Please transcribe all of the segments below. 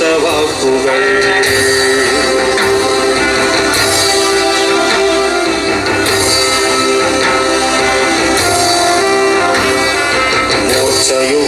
വാക്കുകൾ മൂർച്ചയുള്ളൊരായുധങ്ങളല്ല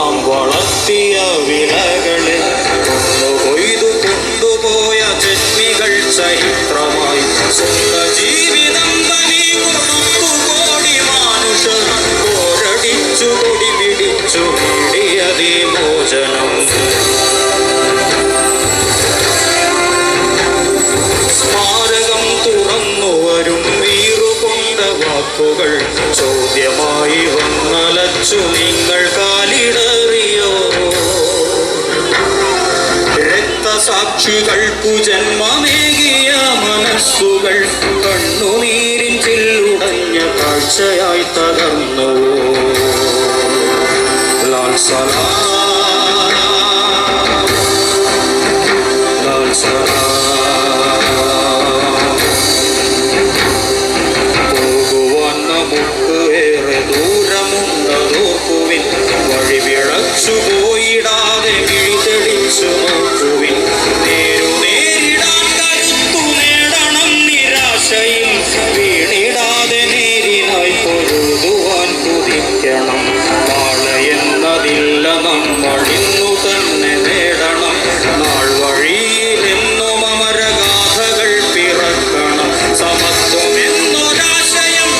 നാം വളർത്തിയ വിളകളെ കൊയ്തു കൊണ്ടുപോയ ജന്മികൾ ചരിത്രമായി. സ്വന്ത ജീവിതം ബലി കൊടുത്തു കോടി മാനുഷർ പോരടിച്ചു കൊടി പിടിച്ചു നേടിയതേ മോചനം സ്മാരകം തുറന്നു വരും വീറുകൊണ്ട വാക്കുകൾ ചോദ്യമായി വന്നലച്ചു നിങ്ങൾ രക്തസാക്ഷികൾക്കു ജന്മമേകിയ മനസ്സുകൾ. കണ്ണുനീരിൻ ചില്ലുടഞ്ഞ കാഴ്ചയായി തകർന്നു. ലാൽ സലാം. പോകുവാൻ ഇന്നു തന്നെ നേടണം. നാൾ വഴിയിലെന്നും പിറക്കണം. സമത്വം എന്നൊരാശയം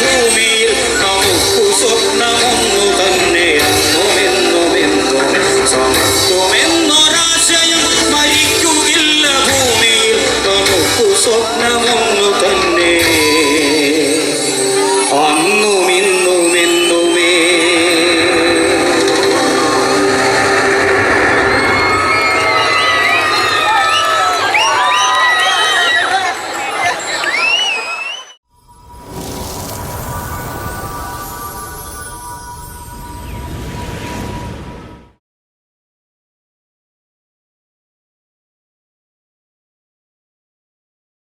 ഭൂമിയിൽ. നമുക്കു സ്വപ്നമൊന്നു തന്നെ എന്നും എന്നും എന്നും സമത്വം എന്നൊരാശയം മരിക്കുകില്ല ഭൂമിയിൽ. നമുക്കു സ്വപ്നമൊന്നു